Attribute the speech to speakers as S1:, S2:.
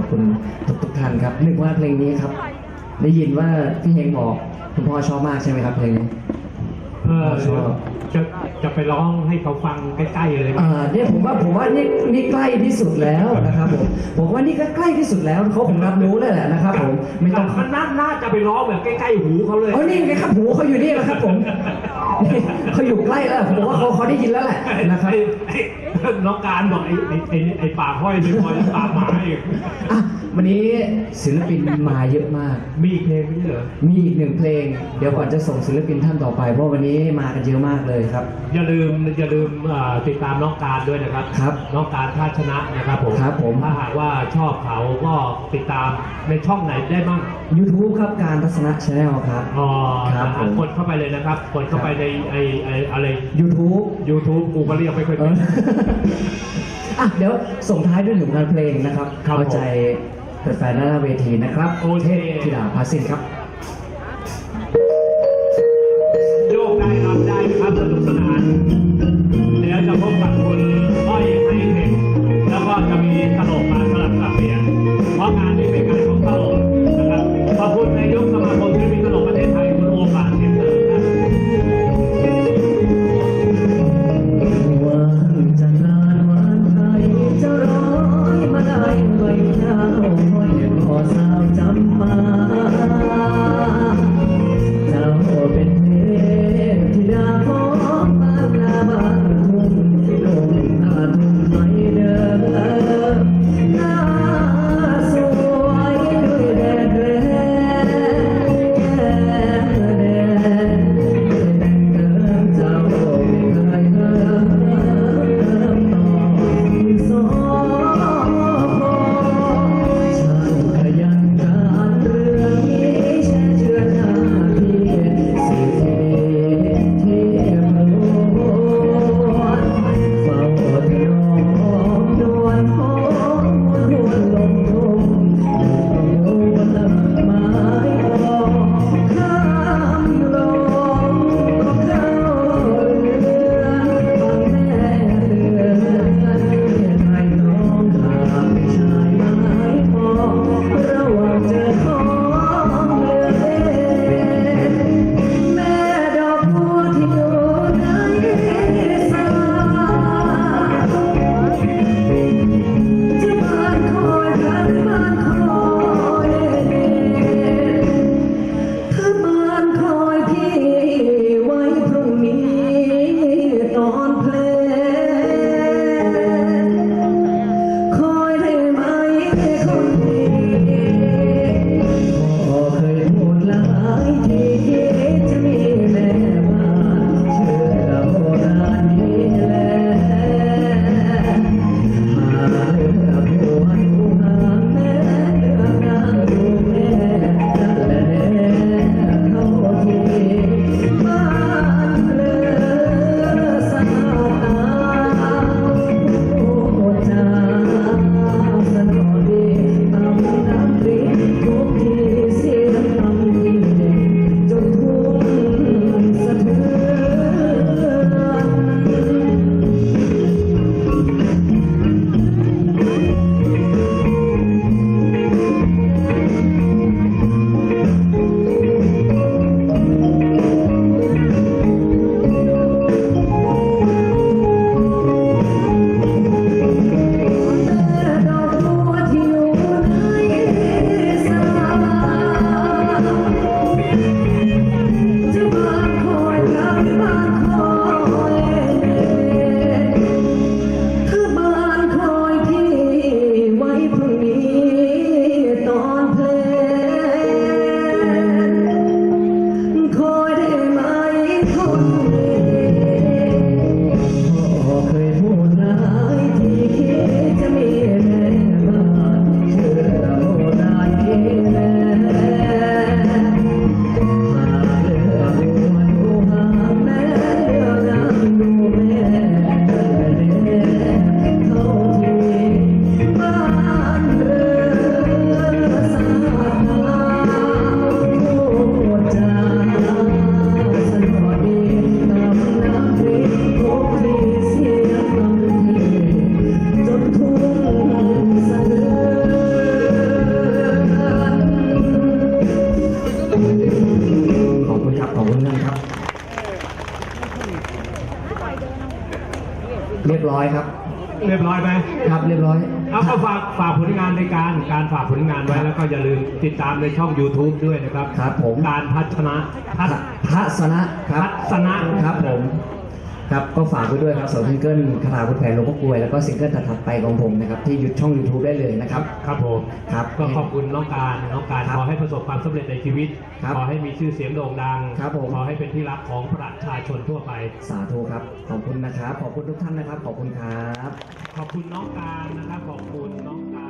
S1: อบคุณทุกทุกๆท่านครับนึกว่าเพลงนี้ครับ ได้ยินว่าพี่เฮงบอกคุณพ่อชอบมากใช่ไหมครับเพลงนี้
S2: เออ
S1: ชอบ
S2: จะจะไปร้องให้เขาฟังใกล้ๆเลย
S1: อ่าเนี่ยผมว่าผมว่านี่นี่ใกล้ที่สุดแล้วนะครับผมผมว่านี่ก็ใกล้ที่สุดแล้วเขาคงรับรู้แล้วแหละนะครับผมไม่ต้อง
S2: มันน่าน่าจะไปร้องแบบใกล้ๆหูเขาเลย
S1: เอ๋อนี่ไงครับหูเขาอยู่นี่แล้วครับผมนี่เขาอยู่ใกล้แล้วผมว่าเขาเขาได้ยินแล้วแหละนะครับ
S2: ไอ้ไอ้น้องการบอกไอ้ไอ้ไอ้ไอ้ปากห้อยไม่พอจะปากหมาอีก
S1: อะวันนี้ศิลปินมาเยอะมาก
S2: มีอีกเพลงไม่ใช่เหรอ
S1: มีอีกหนึ่งเพลง เดี๋ยวก่อนจะส่งศิลปินท่านต่อไป เพราะวันนี้มากันเยอะมากเลยครับ
S2: อย่าลืมอย่าลืมเอ่อติดตามน้องการด้วยนะครับ
S1: ครับ
S2: น้องการท่าชนะนะครับผม
S1: ครับผม
S2: ถ้าหากว่าชอบเขาก็ติดตามในช่องไหนได้บ้าง
S1: YouTube ครับการทัศนะชาแนลครับ
S2: อ๋อ
S1: ครับ
S2: นะ
S1: ผม
S2: กดเข้าไปเลยนะครับ กดเข้าไปในไอไออะไร
S1: YouTube
S2: YouTube กูก็เรียกไม่ค่อย
S1: เอ
S2: เป็
S1: อนอะเดี๋ยวส่งท้ายด้วยหนึ่งงานเพลงนะครับ
S2: ครับ
S1: เข้าใจแฟนๆหน้าเวทีนะครับ
S2: โอเค
S1: เทพธิดาพาสินครับ
S2: ขอ
S1: complain. ร้อยครับ
S2: เรียบร้อยไหม
S1: ครับเรียบร้อย
S2: เอาก็ฝากฝากผลงานในการการฝากผลงานไว้แล้วก็อย่าลืมติดตามในช่อง YouTube ด้วยนะครับ
S1: ครับผม
S2: การพัฒนาพัฒ
S1: ทัศนะครับ
S2: ทัศนะครับ
S1: ผม ครับก็ฝากไว้ด้วยครับสองซิงเกิลคาถาพุทธแผนหลวงพ่อกลวย แล้วก็ซิงเกิลถัดๆไปของผมนะครับที่หยุดช่อง YouTube ได้เลยนะครับ
S2: ครับผม
S1: ครับ
S2: ก็ขอบคุณน้องการน้องการ
S1: ครับ
S2: ขอให้ประสบความสำเร็จในชีวิต
S1: ครับ
S2: ขอให้มีชื่อเสียงโด่งดัง
S1: ครับผม
S2: ขอให้เป็นที่รักของประชาชนทั่วไป
S1: สาธุครับ ขอบคุณนะครับ ขอบคุณทุกท่านนะครับ ขอบคุณครับ
S2: ขอบคุณน้องการนะครับ ขอบคุณน้องการ